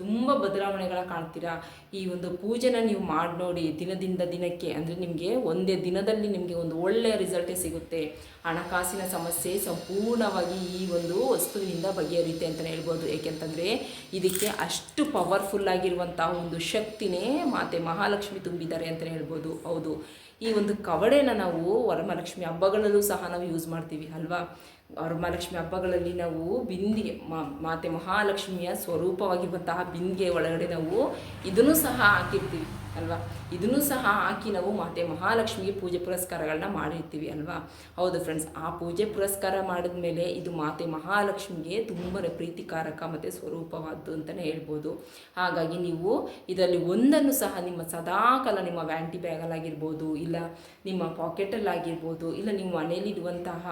ತುಂಬ ಬದಲಾವಣೆಗಳ ಕಾಣ್ತೀರಾ? ಈ ಒಂದು ಪೂಜೆನ ನೀವು ಮಾಡಿ ನೋಡಿ ದಿನದಿಂದ ದಿನಕ್ಕೆ, ಅಂದರೆ ನಿಮಗೆ ಒಂದೇ ದಿನದಲ್ಲಿ ನಿಮಗೆ ಒಂದು ಒಳ್ಳೆಯ ರಿಸಲ್ಟೇ ಸಿಗುತ್ತೆ. ಹಣಕಾಸಿನ ಸಮಸ್ಯೆ ಸಂಪೂರ್ಣವಾಗಿ ಈ ಒಂದು ವಸ್ತುವಿನಿಂದ ಬಗೆಹರಿಯುತ್ತೆ ಅಂತಲೇ ಹೇಳ್ಬೋದು. ಏಕೆಂತಂದರೆ ಇದಕ್ಕೆ ಅಷ್ಟು ಪವರ್ಫುಲ್ ಆಗಿರುವಂತಹ ಒಂದು ಶಕ್ತಿನೇ ಮಾತೆ ಮಹಾಲಕ್ಷ್ಮಿ ತುಂಬಿದ್ದಾರೆ ಅಂತಲೇ ಹೇಳ್ಬೋದು. ಹೌದು. ಈ ಒಂದು ಕವಡೆನ ನಾವು ವರಮಹಾಲಕ್ಷ್ಮಿ ಹಬ್ಬಗಳಲ್ಲೂ ಸಹ ನಾವು ಯೂಸ್ ಮಾಡ್ತೀವಿ, ಅಲ್ವಾ? ವರಮಹಾಲಕ್ಷ್ಮಿ ಹಬ್ಬಗಳಲ್ಲಿ ನಾವು ಬಿಂದಿಗೆ ಮಾತೆ ಮಹಾಲಕ್ಷ್ಮಿಯ ಸ್ವರೂಪವಾಗಿರುವಂತಹ ಬಿಂದಿಗೆ ಒಳಗಡೆ ನಾವು ಇದನ್ನು ಸಹ ಹಾಕಿರ್ತೀವಿ. ಅಲ್ವಾ? ಇದನ್ನು ಸಹ ಹಾಕಿ ನಾವು ಮಾತೆ ಮಹಾಲಕ್ಷ್ಮಿಗೆ ಪೂಜೆ ಪುರಸ್ಕಾರಗಳನ್ನ ಮಾಡಿರ್ತೀವಿ ಅಲ್ವಾ? ಹೌದು ಫ್ರೆಂಡ್ಸ್ ಆ ಪೂಜೆ ಪುರಸ್ಕಾರ ಮಾಡಿದ ಮೇಲೆ ಇದು ಮಾತೆ ಮಹಾಲಕ್ಷ್ಮಿಗೆ ತುಂಬ ಪ್ರೀತಿಕಾರಕ ಮತ್ತು ಸ್ವರೂಪವಾದ್ದು ಅಂತಲೇ ಹೇಳ್ಬೋದು. ಹಾಗಾಗಿ ನೀವು ಇದರಲ್ಲಿ ಒಂದನ್ನು ಸಹ ನಿಮ್ಮ ಸದಾಕಾಲ ನಿಮ್ಮ ವ್ಯಾಂಟಿ ಬ್ಯಾಗಲ್ಲಾಗಿರ್ಬೋದು, ಇಲ್ಲ ನಿಮ್ಮ ಪಾಕೆಟಲ್ಲಾಗಿರ್ಬೋದು, ಇಲ್ಲ ನೀವು ಮನೆಯಲ್ಲಿರುವಂತಹ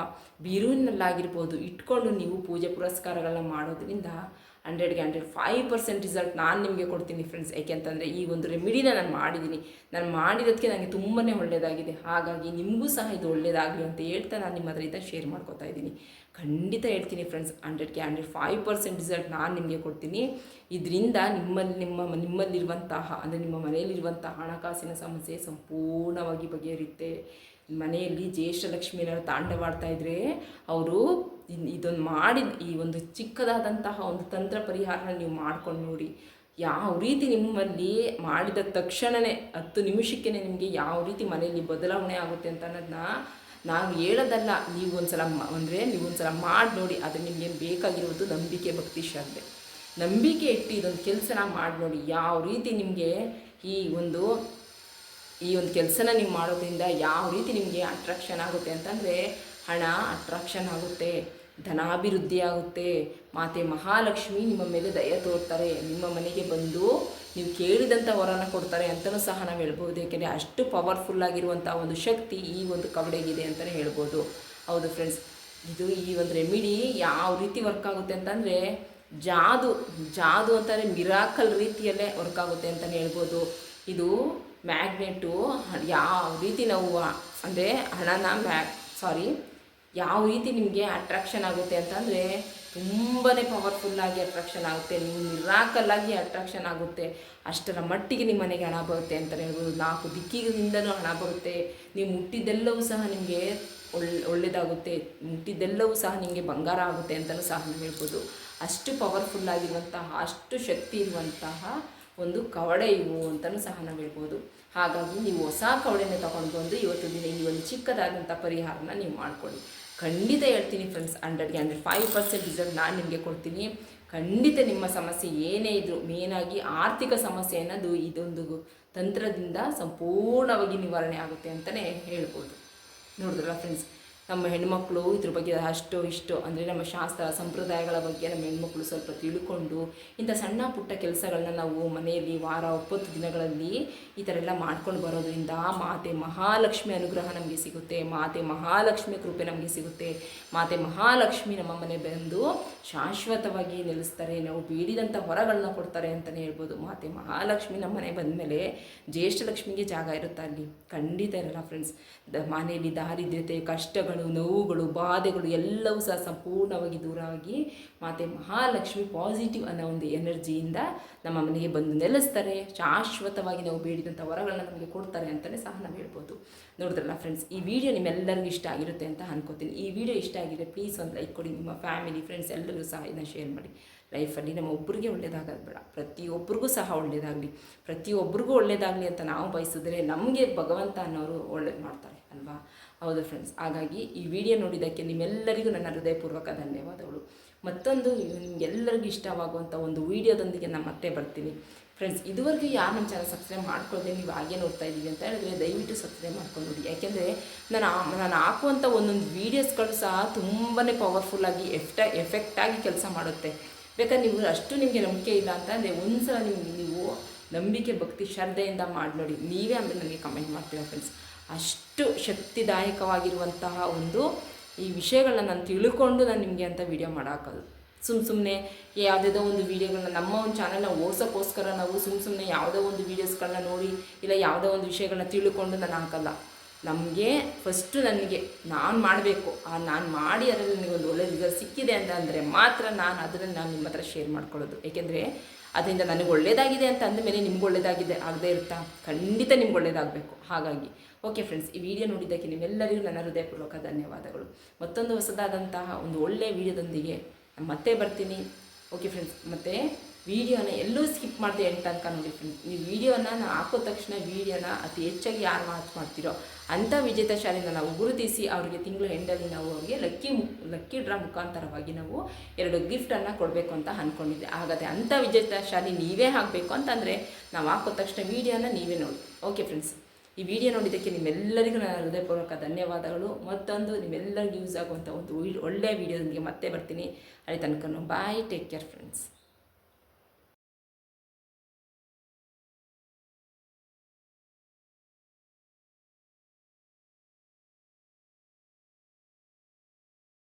ಬೀರೂನಲ್ಲಾಗಿರ್ಬೋದು, ಇಟ್ಕೊಂಡು ನೀವು ಪೂಜೆ ಪುರಸ್ಕಾರಗಳನ್ನ ಮಾಡೋದ್ರಿಂದ ಹಂಡ್ರೆಡ್ಗೆ ಹಂಡ್ರೆಡ್ ಫೈವ್ ಪರ್ಸೆಂಟ್ ರಿಸಲ್ಟ್ ನಾನು ನಿಮಗೆ ಕೊಡ್ತೀನಿ ಫ್ರೆಂಡ್ಸ್ ಯಾಕೆಂತಂದರೆ ಈ ಒಂದು ರೆಮಿಡಿನ ನಾನು ಮಾಡಿದ್ದೀನಿ ನಾನು ಮಾಡಿರೋದಕ್ಕೆ ನನಗೆ ತುಂಬಾ ಒಳ್ಳೆಯದಾಗಿದೆ ಹಾಗಾಗಿ ನಿಮಗೂ ಸಹ ಇದು ಒಳ್ಳೆಯದಾಗಲಿ ಅಂತ ಹೇಳ್ತಾ ನಾನು ನಿಮ್ಮ ಹತ್ರ ಇದನ್ನು ಶೇರ್ ಮಾಡ್ಕೋತಾ ಇದ್ದೀನಿ. ಖಂಡಿತ ಹೇಳ್ತೀನಿ ಫ್ರೆಂಡ್ಸ್ ಹಂಡ್ರೆಡ್ಗೆ ಹಂಡ್ರೆಡ್ ಫೈವ್ ಪರ್ಸೆಂಟ್ ರಿಸಲ್ಟ್ ನಾನು ನಿಮಗೆ ಕೊಡ್ತೀನಿ. ಇದರಿಂದ ನಿಮ್ಮಲ್ಲಿ ನಿಮ್ಮ ನಿಮ್ಮಲ್ಲಿರುವಂತಹ, ಅಂದರೆ ನಿಮ್ಮ ಮನೆಯಲ್ಲಿರುವಂತಹ ಹಣಕಾಸಿನ ಸಮಸ್ಯೆ ಸಂಪೂರ್ಣವಾಗಿ ಬಗೆಹರಿಯುತ್ತೆ. ಮನೆಯಲ್ಲಿ ಜ್ಯೇಷ್ಠ ಲಕ್ಷ್ಮಿಯರ ತಾಂಡವಾಡ್ತಾ ಇದ್ದರೆ ಅವರು ಇದೊಂದು ಮಾಡಿ ಈ ಒಂದು ಚಿಕ್ಕದಾದಂತಹ ಒಂದು ತಂತ್ರ ಪರಿಹಾರನ ನೀವು ಮಾಡ್ಕೊಂಡು ನೋಡಿ. ಯಾವ ರೀತಿ ನಿಮ್ಮಲ್ಲಿ ಮಾಡಿದ ತಕ್ಷಣವೇ ಹತ್ತು ನಿಮಿಷಕ್ಕೆ ನಿಮಗೆ ಯಾವ ರೀತಿ ಮನೆಯಲ್ಲಿ ಬದಲಾವಣೆ ಆಗುತ್ತೆ ಅಂತ ಅನ್ನೋದನ್ನ ನಾವು ಹೇಳೋದಲ್ಲ. ನೀವು ಒಂದು ಸಲ ಅಂದರೆ ನೀವು ಒಂದು ಸಲ ಮಾಡಿ ನೋಡಿ. ಅದು ನಿಮಗೆ ಬೇಕಾಗಿರೋದು ನಂಬಿಕೆ, ಭಕ್ತಿ, ಶ್ರದ್ಧೆ. ನಂಬಿಕೆ ಇಟ್ಟು ಇದೊಂದು ಕೆಲಸನ ಮಾಡಿ ನೋಡಿ. ಯಾವ ರೀತಿ ನಿಮಗೆ ಈ ಒಂದು ಈ ಒಂದು ಕೆಲಸನ ನೀವು ಮಾಡೋದ್ರಿಂದ ಯಾವ ರೀತಿ ನಿಮಗೆ ಅಟ್ರಾಕ್ಷನ್ ಆಗುತ್ತೆ ಅಂತಂದರೆ, ಹಣ ಅಟ್ರಾಕ್ಷನ್ ಆಗುತ್ತೆ, ಧನಾಭಿವೃದ್ಧಿ ಆಗುತ್ತೆ, ಮಾತೆ ಮಹಾಲಕ್ಷ್ಮಿ ನಿಮ್ಮ ಮೇಲೆ ದಯ ತೋರ್ತಾರೆ, ನಿಮ್ಮ ಮನೆಗೆ ಬಂದು ನೀವು ಕೇಳಿದಂಥ ವರನ ಕೊಡ್ತಾರೆ ಅಂತಲೂ ಸಹ ನಾವು ಹೇಳ್ಬೋದು. ಏಕೆಂದರೆ ಅಷ್ಟು ಪವರ್ಫುಲ್ ಆಗಿರುವಂಥ ಒಂದು ಶಕ್ತಿ ಈ ಒಂದು ಕವಡೆಗಿದೆ ಅಂತಲೇ ಹೇಳ್ಬೋದು. ಹೌದು ಫ್ರೆಂಡ್ಸ್ ಇದು ಈ ಒಂದು ರೆಮಿಡಿ ಯಾವ ರೀತಿ ವರ್ಕ್ ಆಗುತ್ತೆ ಅಂತಂದರೆ, ಜಾದು ಜಾದು ಅಂತಂದರೆ ಮಿರಾಕಲ್ ರೀತಿಯಲ್ಲೇ ವರ್ಕ್ ಆಗುತ್ತೆ ಅಂತಲೇ ಹೇಳ್ಬೋದು. ಇದು ಮ್ಯಾಗ್ನೆಟು ಯಾವ ರೀತಿ ನಾವು, ಅಂದರೆ ಹಣನ ಮ್ಯಾ ಸಾರಿ, ಯಾವ ರೀತಿ ನಿಮಗೆ ಅಟ್ರಾಕ್ಷನ್ ಆಗುತ್ತೆ ಅಂತಂದರೆ ತುಂಬಾ ಪವರ್ಫುಲ್ಲಾಗಿ ಅಟ್ರಾಕ್ಷನ್ ಆಗುತ್ತೆ, ನೀವು ನಿರಾಕಲ್ಲಾಗಿ ಅಟ್ರಾಕ್ಷನ್ ಆಗುತ್ತೆ. ಅಷ್ಟರ ಮಟ್ಟಿಗೆ ನಿಮ್ಮ ಮನೆಗೆ ಹಣ ಬರುತ್ತೆ ಅಂತಲೇ ಹೇಳ್ಬೋದು ನಾಲ್ಕು ದಿಕ್ಕಿನಿಂದಲೂ ಹಣ ಬರುತ್ತೆ. ನೀವು ಮುಟ್ಟಿದ್ದೆಲ್ಲವೂ ಸಹ ನಿಮಗೆ ಒಳ್ಳೆ ಒಳ್ಳೆಯದಾಗುತ್ತೆ ಮುಟ್ಟಿದ್ದೆಲ್ಲವೂ ಸಹ ನಿಮಗೆ ಬಂಗಾರ ಆಗುತ್ತೆ ಅಂತಲೂ ಸಹ ಹೇಳ್ಬೋದು. ಅಷ್ಟು ಪವರ್ಫುಲ್ಲಾಗಿರುವಂತಹ ಅಷ್ಟು ಶಕ್ತಿ ಇರುವಂತಹ ಒಂದು ಕವಡೆ ಇವು ಅಂತಲೂ ಸಹ ನಾವು ಹೇಳ್ಬೋದು. ಹಾಗಾಗಿ ನೀವು ಹೊಸ ಕವಡೆನ ತಗೊಂಡು ಬಂದು ಇವತ್ತು ದಿನ ಈ ಒಂದು ಚಿಕ್ಕದಾದಂಥ ಪರಿಹಾರನ ನೀವು ಮಾಡ್ಕೊಳ್ಳಿ. ಖಂಡಿತ ಹೇಳ್ತೀನಿ ಫ್ರೆಂಡ್ಸ್ ಅಂಡರ್ಗೆ ಹಂಡ್ರೆಡ್ ಫೈವ್ ಪರ್ಸೆಂಟ್ ರಿಸಲ್ಟ್ ನಾನು ನಿಮಗೆ ಕೊಡ್ತೀನಿ. ಖಂಡಿತ ನಿಮ್ಮ ಸಮಸ್ಯೆ ಏನೇ ಇದ್ದರೂ ಮೇನಾಗಿ ಆರ್ಥಿಕ ಸಮಸ್ಯೆ ಅನ್ನೋದು ಇದೊಂದು ತಂತ್ರದಿಂದ ಸಂಪೂರ್ಣವಾಗಿ ನಿವಾರಣೆ ಆಗುತ್ತೆ ಅಂತಲೇ ಹೇಳ್ಬೋದು. ನೋಡಿದ್ರಲ್ಲ ಫ್ರೆಂಡ್ಸ್ ನಮ್ಮ ಹೆಣ್ಮಕ್ಳು ಇದ್ರ ಬಗ್ಗೆ ಅಷ್ಟೋ ಇಷ್ಟೋ ಅಂದರೆ ನಮ್ಮ ಶಾಸ್ತ್ರ, ಸಂಪ್ರದಾಯಗಳ ಬಗ್ಗೆ ನಮ್ಮ ಹೆಣ್ಮಕ್ಳು ಸ್ವಲ್ಪ ತಿಳ್ಕೊಂಡು ಇಂಥ ಸಣ್ಣ ಪುಟ್ಟ ಕೆಲಸಗಳನ್ನ ನಾವು ಮನೆಯಲ್ಲಿ ವಾರ ಒಪ್ಪತ್ತು ದಿನಗಳಲ್ಲಿ ಈ ಥರ ಎಲ್ಲ ಮಾಡ್ಕೊಂಡು ಬರೋದ್ರಿಂದ ಮಾತೆ ಮಹಾಲಕ್ಷ್ಮಿ ಅನುಗ್ರಹ ನಮಗೆ ಸಿಗುತ್ತೆ, ಮಾತೆ ಮಹಾಲಕ್ಷ್ಮಿ ಕೃಪೆ ನಮಗೆ ಸಿಗುತ್ತೆ, ಮಾತೆ ಮಹಾಲಕ್ಷ್ಮಿ ನಮ್ಮ ಮನೆ ಬಂದು ಶಾಶ್ವತವಾಗಿ ನೆಲೆಸ್ತಾರೆ, ನಾವು ಬೇಡಿದಂಥ ಹೊರಗಳನ್ನ ಕೊಡ್ತಾರೆ ಅಂತಲೇ ಹೇಳ್ಬೋದು. ಮಾತೆ ಮಹಾಲಕ್ಷ್ಮಿ ನಮ್ಮ ಮನೆ ಬಂದಮೇಲೆ ಜ್ಯೇಷ್ಠ ಲಕ್ಷ್ಮಿಗೆ ಜಾಗ ಇರುತ್ತೆ ಅಲ್ಲಿ? ಖಂಡಿತ ಇರಲ್ಲ ಫ್ರೆಂಡ್ಸ್ ಮನೆಯಲ್ಲಿ ದಾರಿದ್ರ್ಯತೆ, ಕಷ್ಟಗಳು ನೋವುಗಳು, ಬಾಧೆಗಳು ಎಲ್ಲವೂ ಸಹ ಸಂಪೂರ್ಣವಾಗಿ ದೂರ ಆಗಿ ಮಾತೆ ಮಹಾಲಕ್ಷ್ಮಿ ಪಾಸಿಟಿವ್ ಅನ್ನೋ ಒಂದು ಎನರ್ಜಿಯಿಂದ ನಮ್ಮ ಮನೆಗೆ ಬಂದು ನೆಲೆಸ್ತಾರೆ. ಶಾಶ್ವತವಾಗಿ ನಾವು ಬೇಡಿದಂಥ ವರಗಳನ್ನು ನಮಗೆ ಕೊಡ್ತಾರೆ ಅಂತಲೇ ಸಹ ನಾವು ಹೇಳ್ಬೋದು. ನೋಡಿದ್ರಲ್ಲ ಫ್ರೆಂಡ್ಸ್ ಈ ವಿಡಿಯೋ ನಿಮ್ಮೆಲ್ಲರಿಗೂ ಇಷ್ಟ ಆಗಿರುತ್ತೆ ಅಂತ ಅನ್ಕೋತೀನಿ. ಈ ವಿಡಿಯೋ ಇಷ್ಟ ಆಗಿದೆ ಪ್ಲೀಸ್ ಒಂದು ಲೈಕ್ ಕೊಡಿ. ನಿಮ್ಮ ಫ್ಯಾಮಿಲಿ ಫ್ರೆಂಡ್ಸ್ ಎಲ್ಲರೂ ಸಹ ಇದನ್ನು ಶೇರ್ ಮಾಡಿ. ಲೈಫಲ್ಲಿ ನಮ್ಮ ಒಬ್ಬರಿಗೆ ಒಳ್ಳೇದಾಗೋದು ಬೇಡ. ಪ್ರತಿಯೊಬ್ಬರಿಗೂ ಸಹ ಒಳ್ಳೇದಾಗಲಿ. ಪ್ರತಿಯೊಬ್ಬರಿಗೂ ಒಳ್ಳೇದಾಗಲಿ ಅಂತ ನಾವು ಬಯಸಿದ್ರೆ ನಮಗೆ ಭಗವಂತ ಅನ್ನೋರು ಒಳ್ಳೇದು ಮಾಡ್ತಾರೆ, ಅಲ್ವಾ? ಹೌದು ಫ್ರೆಂಡ್ಸ್ ಹಾಗಾಗಿ ಈ ವಿಡಿಯೋ ನೋಡಿದ್ದಕ್ಕೆ ನಿಮ್ಮೆಲ್ಲರಿಗೂ ನನ್ನ ಹೃದಯಪೂರ್ವಕ ಧನ್ಯವಾದಗಳು. ಮತ್ತೊಂದು ನಿಮಗೆಲ್ಲರಿಗೂ ಇಷ್ಟವಾಗುವಂಥ ಒಂದು ವಿಡಿಯೋದೊಂದಿಗೆ ನಾನು ಮತ್ತೆ ಬರ್ತೀನಿ. ಫ್ರೆಂಡ್ಸ್ ಇದುವರೆಗೂ ಯಾರು ನಮ್ಮ ಚಾನಲ್ ಸಬ್ಸ್ಕ್ರೈಬ್ ಮಾಡ್ಕೊಳ್ಳದೆ ನೀವು ಹಾಗೆ ನೋಡ್ತಾ ಇದ್ದೀವಿ ಅಂತ ಹೇಳಿದ್ರೆ ದಯವಿಟ್ಟು ಸಬ್ಸ್ಕ್ರೈಬ್ ಮಾಡ್ಕೊಂಡು ನೋಡಿ. ಯಾಕೆಂದರೆ ನಾನು ನಾನು ಹಾಕುವಂಥ ಒಂದೊಂದು ವೀಡಿಯೋಸ್ಗಳು ಸಹ ತುಂಬಾ ಪವರ್ಫುಲ್ಲಾಗಿ ಎಫ್ಟ ಎಫೆಕ್ಟಾಗಿ ಕೆಲಸ ಮಾಡುತ್ತೆ. ಬೇಕಾದ್ರೆ ನೀವು ಅಷ್ಟು ನಿಮಗೆ ನಂಬಿಕೆ ಇಲ್ಲ ಅಂತ ಅಂದರೆ ಒಂದು ಸಲ ನಿಮ್ಗೆ ನೀವು ನಂಬಿಕೆ, ಭಕ್ತಿ, ಶ್ರದ್ಧೆಯಿಂದ ಮಾಡಿ ನೋಡಿ. ನೀವೇ ಅಂದರೆ ನನಗೆ ಕಮೆಂಟ್ ಮಾಡ್ತೀರಾ ಫ್ರೆಂಡ್ಸ್ ಅಷ್ಟು ಶಕ್ತಿದಾಯಕವಾಗಿರುವಂತಹ ಒಂದು ಈ ವಿಷಯಗಳನ್ನ ನಾನು ತಿಳ್ಕೊಂಡು ನಾನು ನಿಮಗೆ ಅಂತ ವಿಡಿಯೋ ಮಾಡೋಕ್ಕಲ್ಲ ಸುಮ್ಮ ಸುಮ್ಮನೆ ಯಾವುದೇದೋ ಒಂದು ವೀಡಿಯೋಗಳನ್ನ ನಮ್ಮ ಒಂದು ಚಾನಲ್ನ ಓಡ್ಸೋಕ್ಕೋಸ್ಕರ ನಾವು ಸುಮ್ಮ ಸುಮ್ಮನೆ ಯಾವುದೋ ಒಂದು ವೀಡಿಯೋಸ್ಗಳನ್ನ ನೋಡಿ ಇಲ್ಲ ಯಾವುದೋ ಒಂದು ವಿಷಯಗಳನ್ನ ತಿಳ್ಕೊಂಡು ನಾನು ಹಾಕಲ್ಲ. ನಮಗೆ ಫಸ್ಟು ನನಗೆ ನಾನು ಮಾಡಬೇಕು. ಆ ನಾನು ಮಾಡಿ ಅದರಲ್ಲಿ ನನಗೊಂದು ಒಳ್ಳೆ ರಿಸಲ್ಟ್ ಸಿಕ್ಕಿದೆ ಅಂತ ಅಂದರೆ ಮಾತ್ರ ನಾನು ಅದನ್ನು ನಾನು ನಿಮ್ಮ ಹತ್ರ ಶೇರ್ ಮಾಡ್ಕೊಳ್ಳೋದು. ಏಕೆಂದರೆ ಅದರಿಂದ ನನಗೆ ಒಳ್ಳೇದಾಗಿದೆ ಅಂತ ಅಂದಮೇಲೆ ನಿಮ್ಗೆ ಒಳ್ಳೇದಾಗಿದೆ, ಆಗದೇ ಇರುತ್ತಾ? ಖಂಡಿತ ನಿಮ್ಗೆ ಒಳ್ಳೇದಾಗಬೇಕು. ಹಾಗಾಗಿ ಓಕೆ ಫ್ರೆಂಡ್ಸ್ ಈ ವಿಡಿಯೋ ನೋಡಿದ್ದಕ್ಕೆ ನಿಮ್ಮೆಲ್ಲರಿಗೂ ನನ್ನ ಹೃದಯಪೂರ್ವಕ ಧನ್ಯವಾದಗಳು. ಮತ್ತೊಂದು ಹೊಸದಾದಂತಹ ಒಂದು ಒಳ್ಳೆಯ ವಿಡಿಯೋದೊಂದಿಗೆ ನಾನು ಮತ್ತೆ ಬರ್ತೀನಿ. ಓಕೆ ಫ್ರೆಂಡ್ಸ್ ಮತ್ತು ವಿಡಿಯೋನ ಎಲ್ಲೂ ಸ್ಕಿಪ್ ಮಾಡಿದೆ ಎಂಟು ತನಕ ನೋಡಿ ಫ್ರೆಂಡ್ಸ್ ನೀವು ವಿಡಿಯೋನ ನಾನು ಹಾಕೋ ತಕ್ಷಣ ವಿಡಿಯೋನ ಅತಿ ಹೆಚ್ಚಾಗಿ ಯಾರು ವಾಚ್ ಮಾಡ್ತೀರೋ ಅಂಥ ವಿಜೇತ ಶಾಲೆನ ನಾವು ಗುರುತಿಸಿ ಅವರಿಗೆ ತಿಂಗಳು ಎಂಡಲ್ಲಿ ನಾವು ಅವರಿಗೆ ಲಕ್ಕಿ ಲಕ್ಕಿ ಡ್ರಾ ಮುಖಾಂತರವಾಗಿ ನಾವು ಎರಡು ಗಿಫ್ಟನ್ನು ಕೊಡಬೇಕು ಅಂತ ಅಂದ್ಕೊಂಡಿದ್ದೆ ಹಾಗಾದರೆ ಅಂಥ ವಿಜೇತ ಶಾಲೆ ನೀವೇ ಹಾಕಬೇಕು ಅಂತಂದರೆ ನಾವು ಹಾಕೋ ತಕ್ಷಣ ವಿಡಿಯೋನ ನೀವೇ ನೋಡಿ. ಓಕೆ ಫ್ರೆಂಡ್ಸ್ ಈ ವಿಡಿಯೋ ನೋಡಿದ್ದಕ್ಕೆ ನಿಮ್ಮೆಲ್ಲರಿಗೂ ನನ್ನ ಹೃದಯಪೂರ್ವಕ ಧನ್ಯವಾದಗಳು. ಮತ್ತೊಂದು ನಿಮ್ಮೆಲ್ಲರಿಗೂ ಯೂಸ್ ಆಗುವಂಥ ಒಂದು ಒಳ್ಳೆಯ ವಿಡಿಯೋದೊಂದಿಗೆ ಮತ್ತೆ ಬರ್ತೀನಿ. ಅಲ್ಲಿ ತನಕ ಬಾಯ್ ಟೇಕ್ ಕೇರ್ ಫ್ರೆಂಡ್ಸ್